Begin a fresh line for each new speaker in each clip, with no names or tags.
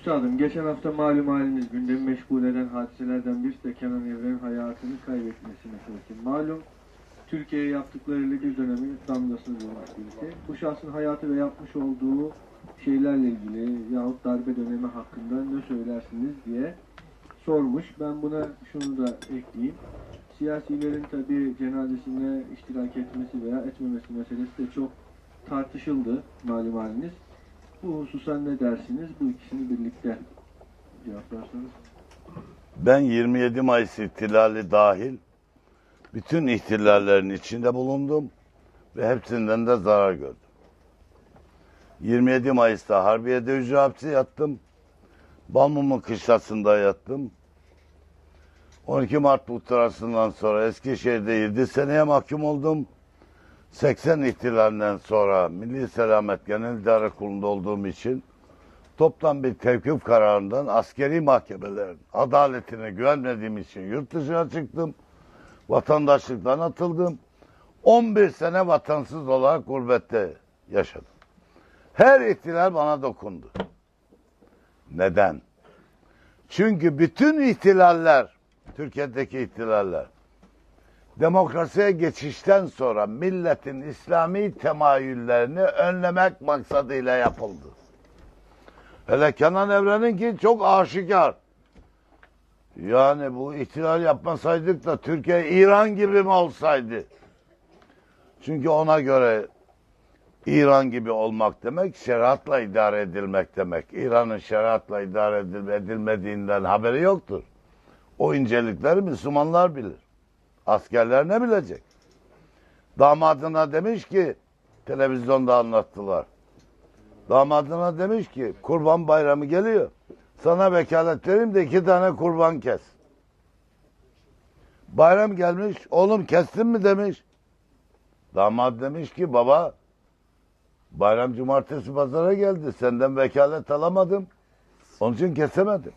Üstadım geçen hafta malum haliniz gündemi meşgul eden hadiselerden birisi de Kenan Evren'in hayatını kaybetmesi meselesi. Malum Türkiye'ye yaptıklarıyla bir dönemi damgasını vurmuş birisi. Bu şahsın hayatı ve yapmış olduğu şeylerle ilgili yahut darbe dönemi hakkında ne söylersiniz diye sormuş. Ben buna şunu da ekleyeyim. Siyasilerin tabi cenazesine iştirak etmesi veya etmemesi meselesi de çok tartışıldı malum haliniz. Bu hususa ne dersiniz? Bu ikisini birlikte cevaplarsanız.
Ben 27 Mayıs ihtilali dahil bütün ihtilallerin içinde bulundum ve hepsinden de zarar gördüm. 27 Mayıs'ta Harbiye'de hücre hapsi yattım. Balmumu kışlasında yattım. 12 Mart muhtırasından sonra Eskişehir'de 7 seneye mahkum oldum. 80 ihtilalinden sonra Milli Selamet Genel İdare Kurulu'nda olduğum için toplam bir tevkif kararından askeri mahkemelerin adaletine güvenmediğim için yurt dışına çıktım. Vatandaşlıktan atıldım. 11 sene vatansız olarak gurbette yaşadım. Her ihtilal bana dokundu. Neden? Çünkü bütün ihtilaller, Türkiye'deki ihtilaller, demokrasiye geçişten sonra milletin İslami temayüllerini önlemek maksadıyla yapıldı. Hele Kenan Evren'inki çok aşikar. Yani bu ihtilal yapmasaydık da Türkiye İran gibi mi olsaydı? Çünkü ona göre İran gibi olmak demek şeriatla idare edilmek demek. İran'ın şeriatla idare edil- edilmediğinden haberi yoktur. O incelikleri Müslümanlar bilir. Askerler ne bilecek? Damadına demiş ki, televizyonda anlattılar. Damadına demiş ki, kurban bayramı geliyor. Sana vekalet vereyim de iki tane kurban kes. Bayram gelmiş, oğlum kestin mi demiş. Damat demiş ki, baba bayram cumartesi pazara geldi. Senden vekalet alamadım. Onun için kesemedim.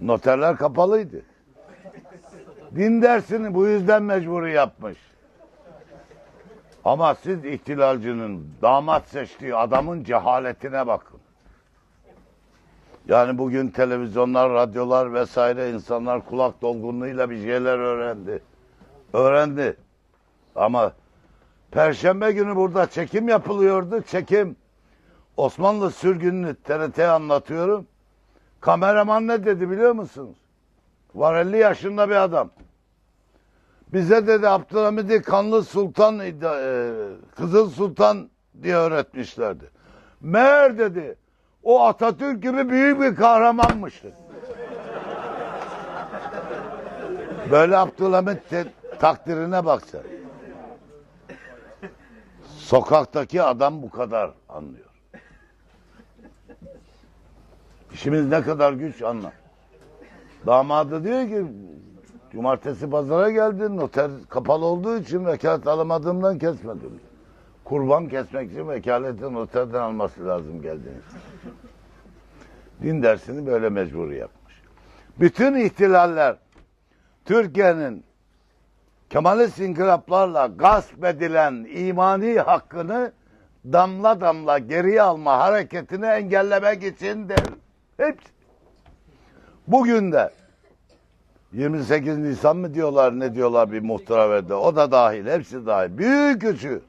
Noterler kapalıydı. Din dersini bu yüzden mecburi yapmış. Ama siz ihtilalcının damat seçtiği adamın cehaletine bakın. Yani bugün televizyonlar, radyolar vesaire insanlar kulak dolgunluğuyla bir şeyler öğrendi. Öğrendi. Ama Perşembe günü burada çekim yapılıyordu. Çekim Osmanlı sürgününü TRT'ye anlatıyorum. Kameraman ne dedi biliyor musunuz? Var 50 yaşında bir adam. Bize dedi Abdülhamid'i Kanlı Sultan, e, Kızıl Sultan diye öğretmişlerdi. Meğer dedi o Atatürk gibi büyük bir kahramanmış dedi. Böyle Abdülhamit te- takdirine bak. Sokaktaki adam bu kadar anlıyor. İşimiz ne kadar güç anla. Damadı diyor ki cumartesi pazara geldin noter kapalı olduğu için vekalet alamadığımdan kesmedim. Kurban kesmek için vekaleti noterden alması lazım geldiğiniz. Din dersini böyle mecburi yapmış. Bütün ihtilaller Türkiye'nin Kemalist inkılaplarla gasp edilen imani hakkını damla damla geriye alma hareketini engellemek içindir. Hepsi. Bugün de 28 Nisan mı diyorlar ne diyorlar bir muhtıra verdi. O da dahil hepsi dahil. Büyük küçük.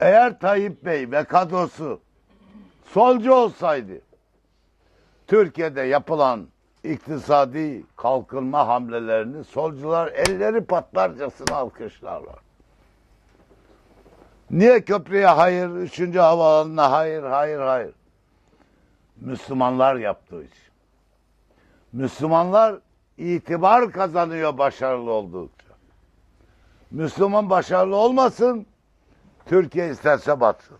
Eğer Tayyip Bey ve kadrosu solcu olsaydı Türkiye'de yapılan iktisadi kalkınma hamlelerini solcular elleri patlarcasına alkışlarlar. Niye köprüye hayır, üçüncü havaalanına hayır, hayır, hayır. Müslümanlar yaptığı için. Müslümanlar itibar kazanıyor başarılı oldukça. Müslüman başarılı olmasın, Türkiye isterse batsın.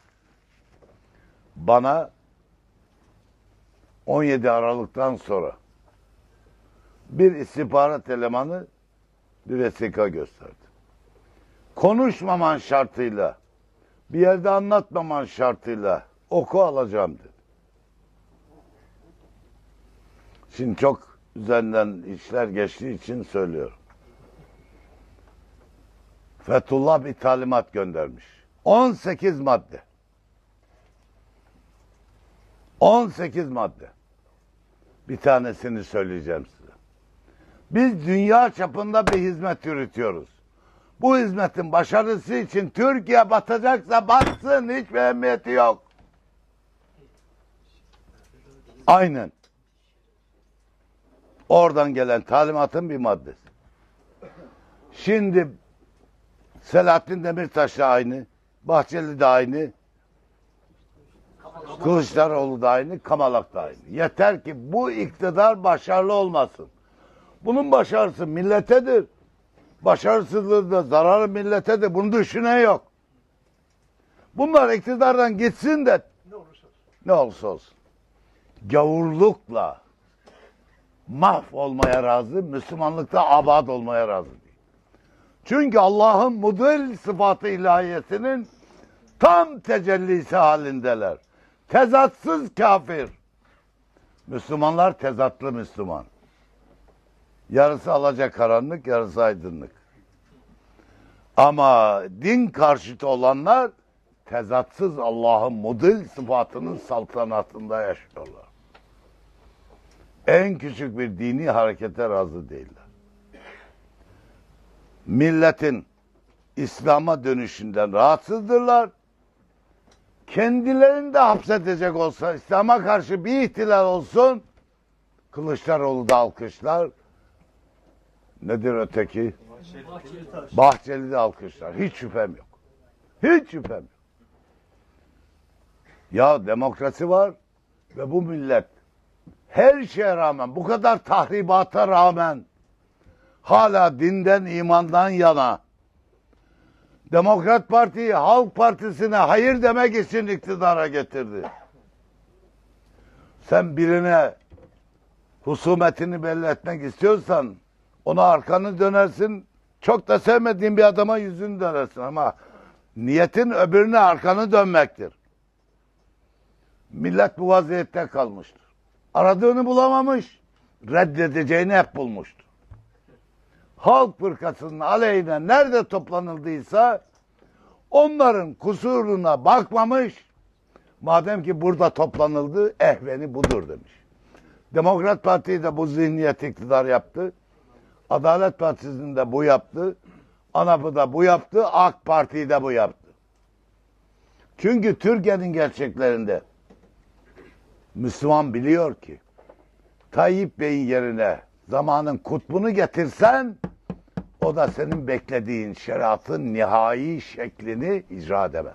Bana 17 Aralık'tan sonra bir istihbarat elemanı bir vesika gösterdi. Konuşmaman şartıyla, bir yerde anlatmaman şartıyla oku alacağım dedi. Şimdi çok üzerinden işler geçtiği için söylüyorum. Fethullah bir talimat göndermiş. 18 madde. 18 madde. Bir tanesini söyleyeceğim size. Biz dünya çapında bir hizmet yürütüyoruz. Bu hizmetin başarısı için Türkiye batacaksa batsın hiç ehemmiyeti yok. Aynen. Oradan gelen talimatın bir maddesi. Şimdi Selahattin Demirtaş da aynı, Bahçeli de aynı, Kılıçdaroğlu da aynı, Kamalak da aynı. Yeter ki bu iktidar başarılı olmasın. Bunun başarısı milletedir. Başarısızlığı da zararı milletedir. Bunu düşünen yok. Bunlar iktidardan gitsin de ne olursa olsun. Gavurlukla mahvolmaya razı, Müslümanlıkta abad olmaya razı değil. Çünkü Allah'ın model sıfatı ilahiyesinin tam tecellisi halindeler. Tezatsız kafir. Müslümanlar tezatlı Müslüman. Yarısı alacakaranlık, yarısı aydınlık. Ama din karşıtı olanlar tezatsız Allah'ın model sıfatının saltanatında yaşıyorlar. En küçük bir dini harekete razı değiller. Milletin İslam'a dönüşünden rahatsızdırlar. Kendilerini de hapsedecek olsa, İslam'a karşı bir ihtilal olsun, Kılıçdaroğlu da alkışlar. Nedir öteki? Bahçeli de alkışlar. Hiç şüphem yok. Hiç şüphem yok. Ya demokrasi var ve bu millet her şeye rağmen, bu kadar tahribata rağmen hala dinden, imandan yana Demokrat Parti'yi Halk Partisi'ne hayır demek için iktidara getirdi. Sen birine husumetini belli etmek istiyorsan ona arkanı dönersin. Çok da sevmediğin bir adama yüzünü dönersin ama niyetin öbürüne arkanı dönmektir. Millet bu vaziyette kalmıştır. Aradığını bulamamış, reddedeceğini hep bulmuştur. Halk fırkasının aleyhine nerede toplanıldıysa onların kusuruna bakmamış. Madem ki burada toplanıldı, ehveni budur demiş. Demokrat Parti de bu zihniyet iktidar yaptı. Adalet Partisi'nin de bu yaptı. ANAP'ı da bu yaptı. AK Parti de bu yaptı. Çünkü Türkiye'nin gerçeklerinde Müslüman biliyor ki Tayyip Bey'in yerine zamanın kutbunu getirsen o da senin beklediğin şeriatın nihai şeklini icra edemez.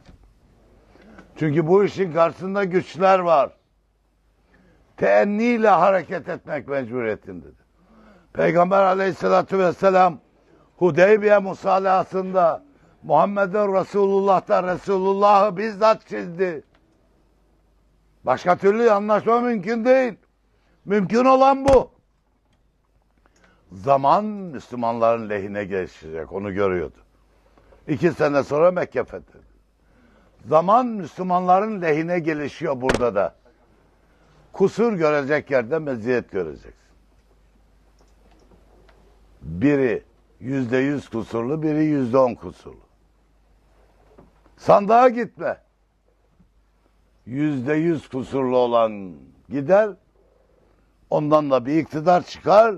Çünkü bu işin karşısında güçler var. Teenniyle hareket etmek mecburiyetindedir. Peygamber aleyhissalatü vesselam Hudeybiye musalahasında Muhammed'in Resulullah'ta Resulullah'ı bizzat çizdi. Başka türlü anlaşma mümkün değil. Mümkün olan bu. Zaman Müslümanların lehine geçecek. Onu görüyordu. İki sene sonra Mekke fethedildi. Zaman Müslümanların lehine gelişiyor burada da. Kusur görecek yerde meziyet göreceksin. Biri yüzde yüz kusurlu, biri yüzde on kusurlu. Sandığa gitme. Yüzde yüz kusurlu olan gider, ondan da bir iktidar çıkar,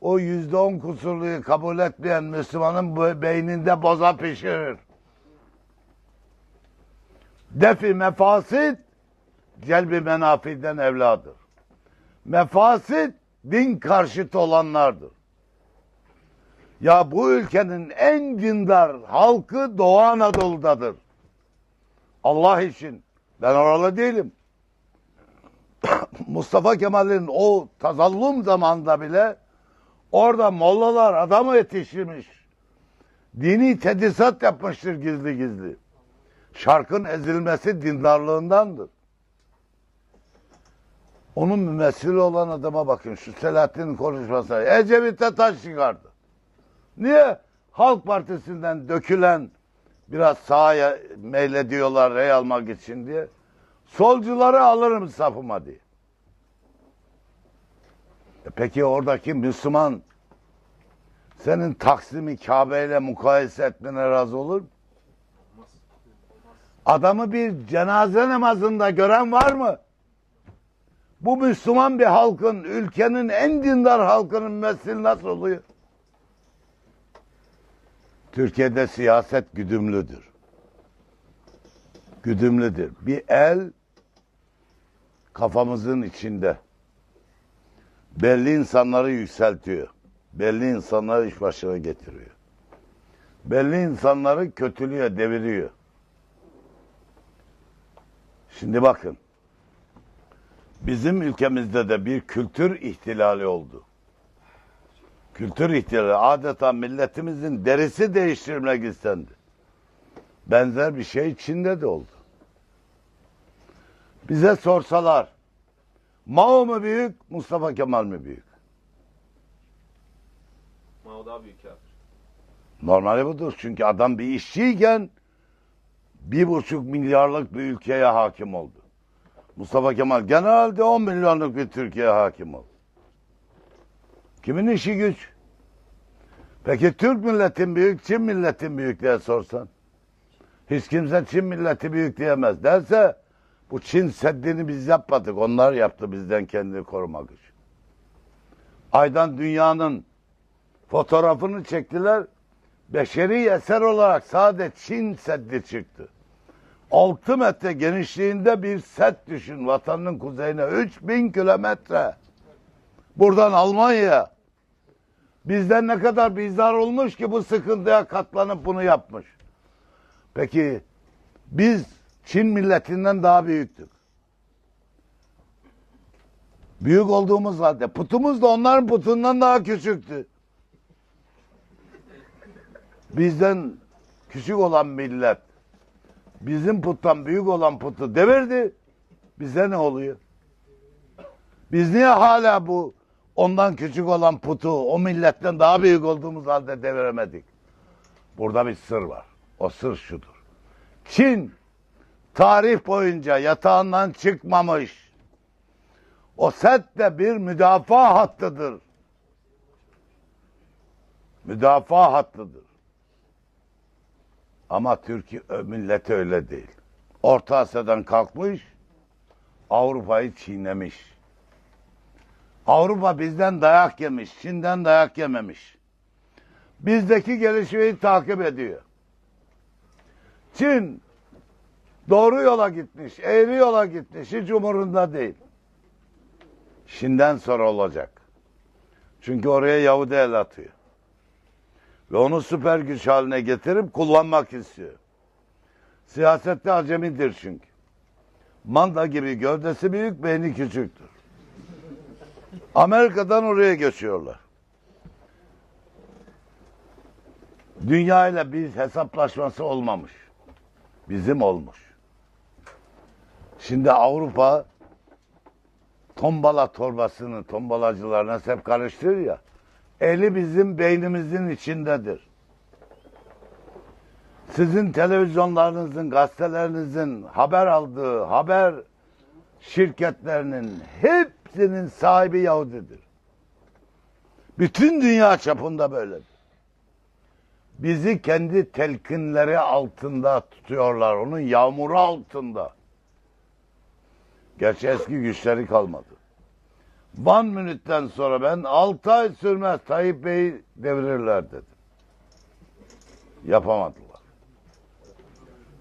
o yüzde on kusurluyu kabul etmeyen Müslümanın beyninde boza pişirir. Defi mefasit celbi menafiden evladır. Mefasit din karşıtı olanlardır. Ya bu ülkenin en dindar halkı Doğu Anadolu'dadır. Allah için. Ben oralı değilim. Mustafa Kemal'in o tazallum zamanında bile orada mollalar adamı yetiştirmiş. Dini tedisat yapmıştır gizli gizli. Şarkın ezilmesi dindarlığındandır. Onun mümessili olan adama bakın şu Selahattin'in konuşmasına. Ecevit'e taş çıkardı. Niye? Halk Partisi'nden dökülen biraz sağa meylediyorlar rey almak için diye. Solcuları alırım safıma diye. E peki oradaki Müslüman senin Taksim'i Kabe ile mukayese etmene razı olur? Adamı bir cenaze namazında gören var mı? bu Müslüman bir halkın, ülkenin en dindar halkının mümessili nasıl oluyor? Türkiye'de siyaset güdümlüdür. Güdümlüdür. Bir el kafamızın içinde. Belli insanları yükseltiyor. Belli insanları iş başına getiriyor. Belli insanları kötülüyor, deviriyor. Şimdi bakın. Bizim ülkemizde de bir kültür ihtilali oldu. Kültür ihtilali adeta milletimizin derisi değiştirmek istendi. Benzer bir şey Çin'de de oldu. Bize sorsalar Mao mu büyük, Mustafa Kemal mi büyük?
Mao daha büyük kafir.
Normali budur. Çünkü adam bir işçiyken bir buçuk milyarlık bir ülkeye hakim oldu. Mustafa Kemal genelde 10 milyonluk bir Türkiye'ye hakim oldu. Kimin işi güç? Peki Türk milletin büyük, Çin milletin büyük diye sorsan. Hiç kimse Çin milleti büyük diyemez. Derse bu Çin Seddi'ni biz yapmadık. Onlar yaptı bizden kendini korumak için. Aydan dünyanın fotoğrafını çektiler. Beşeri eser olarak sadece Çin Seddi çıktı. 6 metre genişliğinde bir set düşün vatanının kuzeyine 3000 kilometre. Buradan Almanya. Bizden ne kadar bizler olmuş ki bu sıkıntıya katlanıp bunu yapmış. Peki biz Çin milletinden daha büyüktük. Büyük olduğumuz halde putumuz da onların putundan daha küçüktü. Bizden küçük olan millet bizim puttan büyük olan putu devirdi. Bize ne oluyor? Biz niye hala bu ondan küçük olan putu o milletten daha büyük olduğumuz halde deviremedik? Burada bir sır var. O sır şudur. Çin tarih boyunca yatağından çıkmamış. O set de bir müdafaa hattıdır. Müdafaa hattıdır. Ama Türkiye milleti öyle değil. Orta Asya'dan kalkmış, Avrupa'yı çiğnemiş. Avrupa bizden dayak yemiş, Çin'den dayak yememiş. Bizdeki gelişmeyi takip ediyor. Çin doğru yola gitmiş, eğri yola gitmiş, hiç umurunda değil. Şimdiden sonra olacak. Çünkü oraya Yahudi el atıyor. Ve onu süper güç haline getirip kullanmak istiyor. Siyasette acemidir çünkü. Manda gibi gövdesi büyük, beyni küçüktür. Amerika'dan oraya geçiyorlar. Dünya ile bir hesaplaşması olmamış. Bizim olmuş. Şimdi Avrupa tombala torbasını tombalacılarına hep karıştırır ya. Eli bizim beynimizin içindedir. Sizin televizyonlarınızın, gazetelerinizin haber aldığı haber şirketlerinin hepsinin sahibi Yahudidir. Bütün dünya çapında böyledir. Bizi kendi telkinleri altında tutuyorlar. Onun yağmuru altında. Gerçi eski güçleri kalmadı. Van Münih'ten sonra ben 6 ay sürmez Tayyip Bey'i devirirler dedim. Yapamadılar.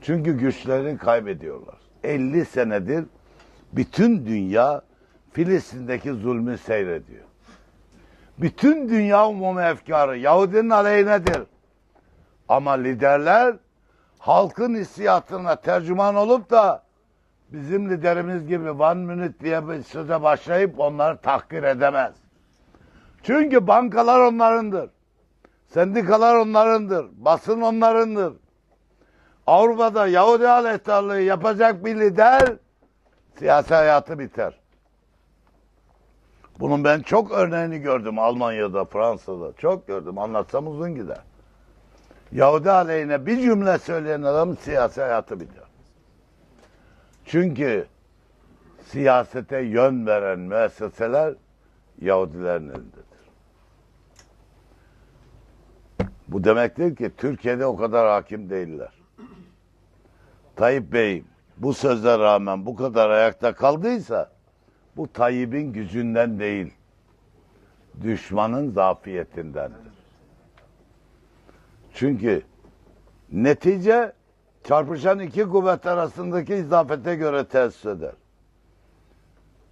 Çünkü güçlerini kaybediyorlar. 50 senedir bütün dünya Filistin'deki zulmü seyrediyor. Bütün dünya umumi efkarı Yahudinin aleyhinedir. Ama liderler halkın hissiyatına tercüman olup da bizim liderimiz gibi Van Münih diye bir söze başlayıp onları tahkir edemez. Çünkü bankalar onlarındır. Sendikalar onlarındır. Basın onlarındır. Avrupa'da Yahudi aleyhtarlığı yapacak bir lider siyasi hayatı biter. Bunun ben çok örneğini gördüm Almanya'da, Fransa'da. Çok gördüm. Anlatsam uzun gider. Yahudi aleyhine bir cümle söyleyen adam siyasi hayatı biter. Çünkü siyasete yön veren müesseseler Yahudilerin elindedir. Bu demektir ki Türkiye'de o kadar hakim değiller. Tayyip Bey bu sözler rağmen bu kadar ayakta kaldıysa bu Tayyip'in gücünden değil, düşmanın zafiyetindendir. Çünkü netice çarpışan iki kuvvet arasındaki izafete göre tesis eder.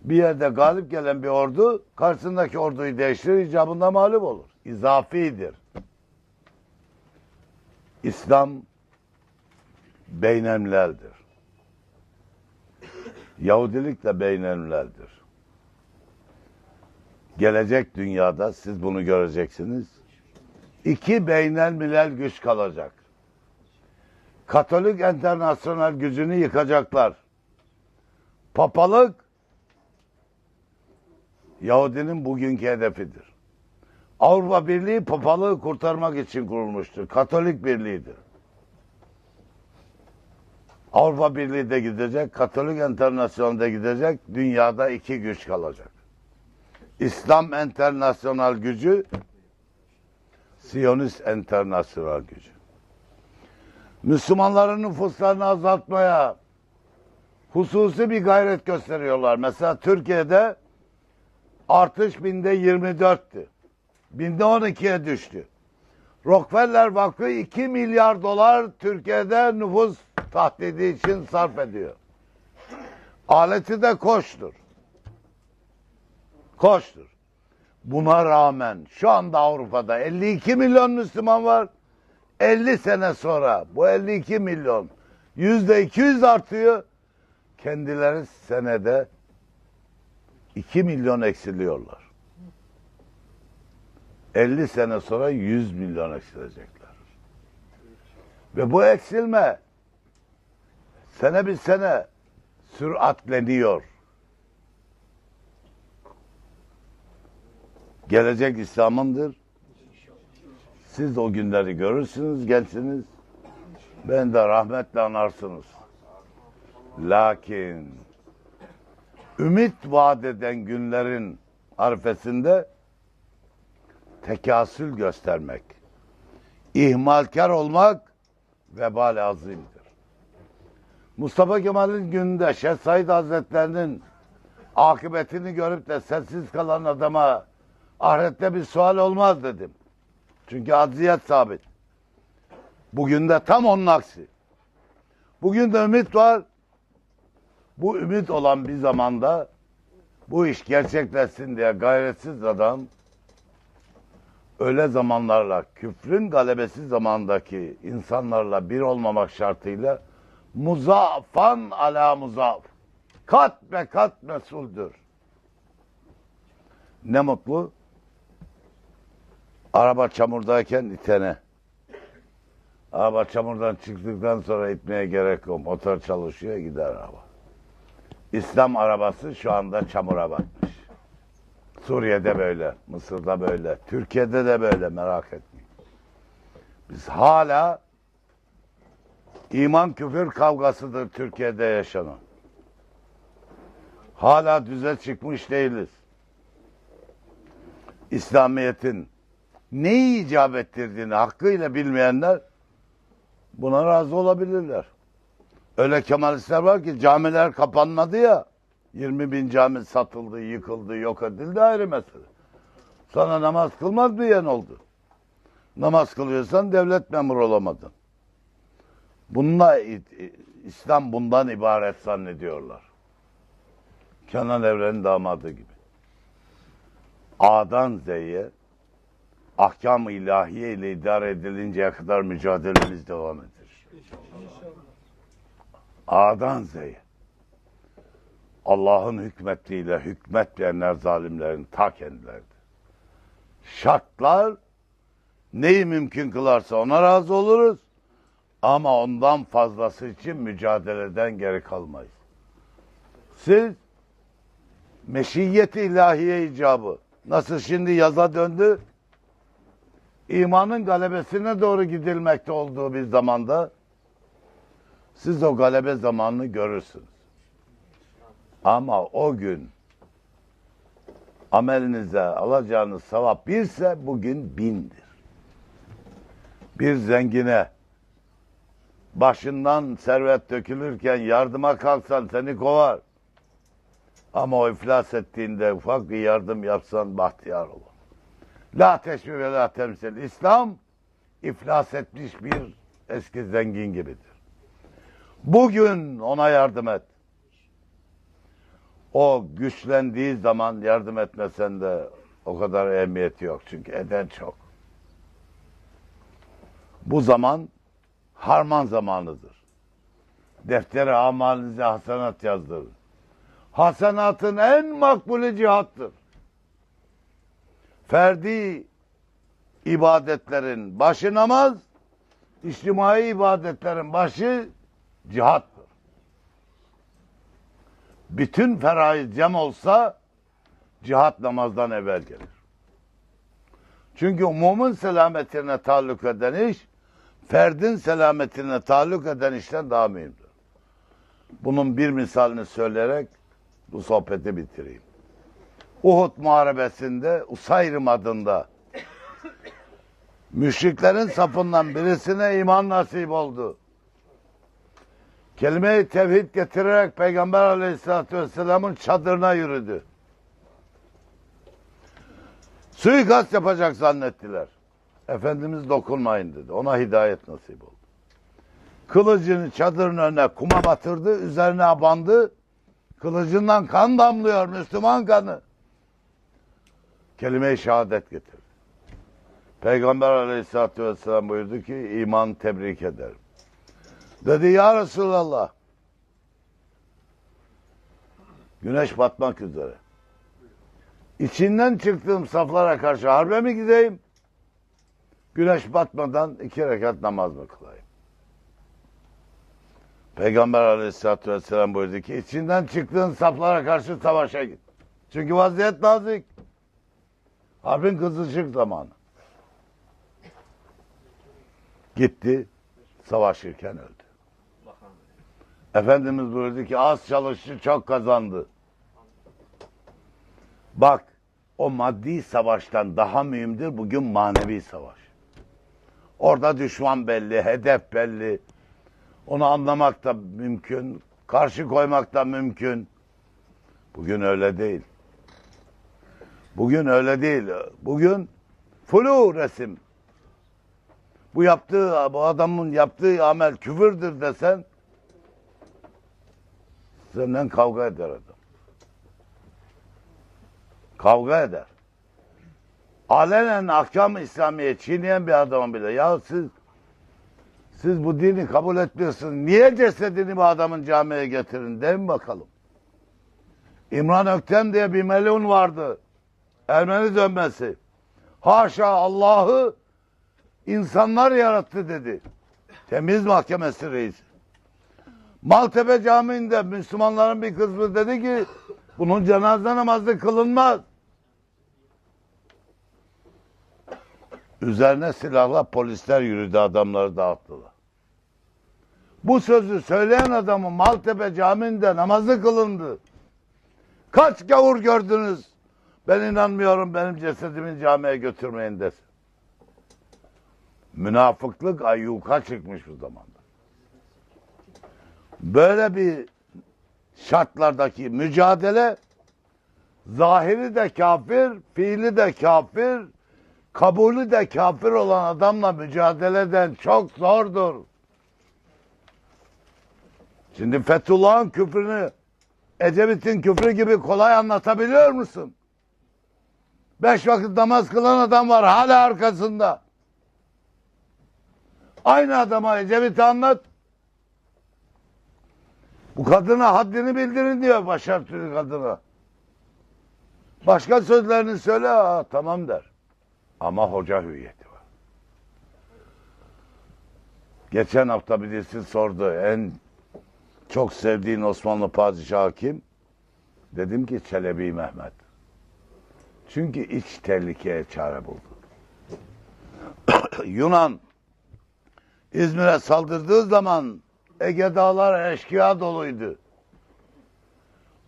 Bir yerde galip gelen bir ordu karşısındaki orduyu değiştirir, icabında mağlup olur. İzafidir. İslam beynemlerdir. Yahudilik de beynemlerdir. Gelecek dünyada siz bunu göreceksiniz. İki beynel milel güç kalacak. Katolik internasyonel gücünü yıkacaklar. Papalık Yahudinin bugünkü hedefidir. Avrupa Birliği papalığı kurtarmak için kurulmuştur. Katolik birliğidir. Avrupa Birliği de gidecek, Katolik Enternasyonel de gidecek, dünyada iki güç kalacak. İslam Enternasyonel gücü, Siyonist Enternasyonel gücü. Müslümanların nüfuslarını azaltmaya hususi bir gayret gösteriyorlar. Mesela Türkiye'de artış binde 24'tü. Binde 12'ye düştü. Rockefeller Vakfı 2 milyar dolar Türkiye'de nüfus tahdidi için sarf ediyor. Aleti de koçtur. Koçtur. Buna rağmen şu anda Avrupa'da 52 milyon Müslüman var. 50 sene sonra bu 52 milyon yüzde 200 artıyor. Kendileri senede 2 milyon eksiliyorlar. 50 sene sonra 100 milyon eksilecekler. Ve bu eksilme sene bir sene süratleniyor. Gelecek İslam'ındır. Siz o günleri görürsünüz, gençsiniz. Ben de rahmetle anarsınız. Lakin ümit vaat eden günlerin arifesinde tekasül göstermek, ihmalkar olmak vebal azimdir. Mustafa Kemal'in gününde Şeyh Said Hazretlerinin akıbetini görüp de sessiz kalan adama ahirette bir sual olmaz dedim. Çünkü acziyet sabit. Bugün de tam onun aksi. Bugün de ümit var. Bu ümit olan bir zamanda bu iş gerçekleşsin diye gayretsiz adam öyle zamanlarla küfrün galebesi zamandaki insanlarla bir olmamak şartıyla muzafan ala muzaf kat ve kat mesuldür. Ne mutlu araba çamurdayken itene. Araba çamurdan çıktıktan sonra itmeye gerek yok. Motor çalışıyor gider araba. İslam arabası şu anda çamura batmış. Suriye'de böyle, Mısır'da böyle, Türkiye'de de böyle merak etmeyin. Biz hala iman küfür kavgasıdır Türkiye'de yaşanan. Hala düze çıkmış değiliz. İslamiyet'in neyi icap ettirdiğini hakkıyla bilmeyenler buna razı olabilirler. Öyle Kemalistler var ki camiler kapanmadı ya. 20 bin cami satıldı, yıkıldı, yok edildi ayrı mesele. Sana namaz kılmaz diyen oldu. Namaz kılıyorsan devlet memuru olamadın. Bununla İslam bundan ibaret zannediyorlar. Kenan Evren'in damadı gibi. A'dan Z'ye ahkam ilahiye ile idare edilinceye kadar mücadelemiz devam eder. A'dan Z'ye. Allah'ın hükmettiğiyle hükmetmeyenler zalimlerin ta kendileridir. Şartlar neyi mümkün kılarsa ona razı oluruz. Ama ondan fazlası için mücadeleden geri kalmayız. Siz meşiyet ilahiye icabı nasıl şimdi yaza döndü? İmanın galebesine doğru gidilmekte olduğu bir zamanda siz o galebe zamanını görürsünüz. Ama o gün amelinize alacağınız sevap birse bugün bindir. Bir zengine başından servet dökülürken yardıma kalksan seni kovar. Ama o iflas ettiğinde ufak bir yardım yapsan bahtiyar olur. La teşbih ve la temsil. İslam iflas etmiş bir eski zengin gibidir. Bugün ona yardım et. O güçlendiği zaman yardım etmesen de o kadar ehemmiyeti yok. Çünkü eden çok. Bu zaman harman zamanıdır. Deftere amalinize hasenat yazdırın. Hasenatın en makbulü cihattır. Ferdi ibadetlerin başı namaz, içtimai ibadetlerin başı cihattır. Bütün feraiz cem olsa cihat namazdan evvel gelir. Çünkü umumun selametine taalluk eden iş, ferdin selametine taalluk eden işten daha mühimdir. Bunun bir misalini söyleyerek bu sohbeti bitireyim. Uhud Muharebesi'nde Usayrım adında müşriklerin safından birisine iman nasip oldu. Kelime-i tevhid getirerek Peygamber Aleyhisselatü Vesselam'ın çadırına yürüdü. Suikast yapacak zannettiler. Efendimiz dokunmayın dedi. Ona hidayet nasip oldu. Kılıcını çadırın önüne kuma batırdı, üzerine abandı. Kılıcından kan damlıyor, Müslüman kanı. Kelime-i şehadet getirdi. Peygamber aleyhissalatü vesselam buyurdu ki iman tebrik ederim. Dedi ya Resulallah. Güneş batmak üzere. İçinden çıktığım saflara karşı harbe mi gideyim? Güneş batmadan iki rekat namaz mı kılayım? Peygamber aleyhissalatü vesselam buyurdu ki içinden çıktığın saflara karşı savaşa git. Çünkü vaziyet nazik. Harbin kızışık zamanı. Gitti, savaşırken öldü. Efendimiz buyurdu ki az çalıştı çok kazandı. Bak o maddi savaştan daha mühimdir bugün manevi savaş. Orada düşman belli, hedef belli. Onu anlamak da mümkün, karşı koymak da mümkün. Bugün öyle değil. Bugün öyle değil. Bugün flu resim. Bu yaptığı, bu adamın yaptığı amel küfürdür desen senden kavga eder adam. Kavga eder. Alenen ahkam-ı İslamiye çiğneyen bir adamın bile ya siz siz bu dini kabul etmiyorsunuz. Niye cesedini bu adamın camiye getirin deyin bakalım. İmran Öktem diye bir melun vardı. Ermeni dönmesi. Haşa Allah'ı insanlar yarattı dedi. Temiz mahkemesi reisi. Maltepe Camii'nde Müslümanların bir kısmı dedi ki bunun cenaze namazı kılınmaz. Üzerine silahla polisler yürüdü adamları dağıttılar. Bu sözü söyleyen adamın Maltepe Camii'nde namazı kılındı. Kaç gavur gördünüz? Ben inanmıyorum benim cesedimi camiye götürmeyin desin. Münafıklık ayyuka çıkmış bu zamanda. Böyle bir şartlardaki mücadele zahiri de kafir, fiili de kafir, kabulü de kafir olan adamla mücadeleden çok zordur. Şimdi Fethullah'ın küfrünü Ecevit'in küfrü gibi kolay anlatabiliyor musun? Beş vakit namaz kılan adam var hala arkasında. Aynı adama Ecevit'i anlat. Bu kadına haddini bildirin diyor Başar Türk kadına. Başka sözlerini söyle Aa, tamam der. Ama hoca hüviyeti var. Geçen hafta birisi sordu en çok sevdiğin Osmanlı padişahı kim? Dedim ki Çelebi Mehmet. Çünkü iç tehlikeye çare buldu. Yunan İzmir'e saldırdığı zaman Ege dağlar eşkıya doluydu.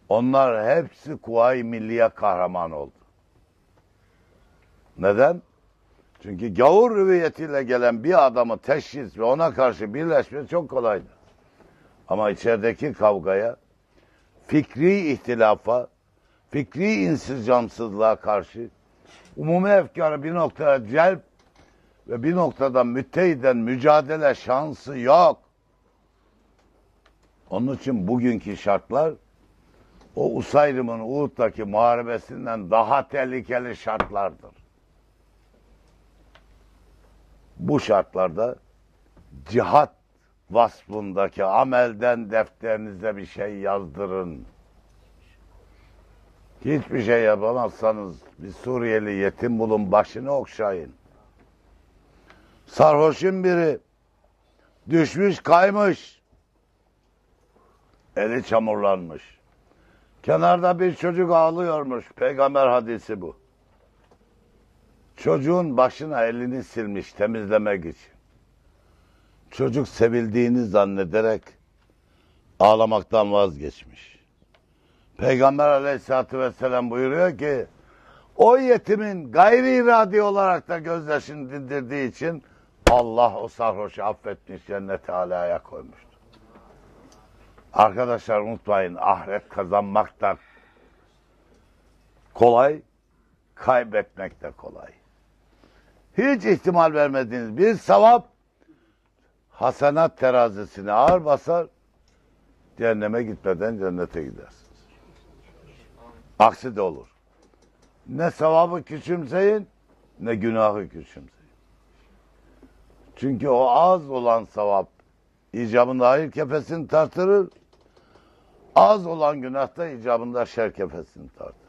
Onlar hepsi Kuvayi Milliye kahraman oldu. Neden? Çünkü gavur hüviyetiyle gelen bir adamı teşhis ve ona karşı birleşme çok kolaydı. Ama içerideki kavgaya fikri ihtilafa, fikri insicamsızlığa karşı umumi efkarı bir noktaya celp ve bir noktada müttehiden mücadele şansı yok. Onun için bugünkü şartlar o Usayrım'ın Uhud'daki muharebesinden daha tehlikeli şartlardır. Bu şartlarda cihat vasfındaki amelden defterinize bir şey yazdırın. Hiçbir şey yapamazsanız bir Suriyeli yetim bulun başını okşayın. Sarhoşun biri düşmüş kaymış. Eli çamurlanmış. Kenarda bir çocuk ağlıyormuş. Peygamber hadisi bu. Çocuğun başına elini silmiş temizlemek için. Çocuk sevildiğini zannederek ağlamaktan vazgeçmiş. Peygamber aleyhissalatü vesselam buyuruyor ki o yetimin gayri iradi olarak da gözyaşını dindirdiği için Allah o sarhoşu affetmiş cennete alaya koymuştur. Arkadaşlar unutmayın ahiret kazanmak da kolay, kaybetmek de kolay. Hiç ihtimal vermediğiniz bir sevap hasenat terazisini ağır basar, cehenneme gitmeden cennete gidersiniz. Aksi de olur. Ne sevabı küçümseyin, ne günahı küçümseyin. Çünkü o az olan sevap icabında hayır kefesini tartırır, az olan günah da icabında şer kefesini tartır.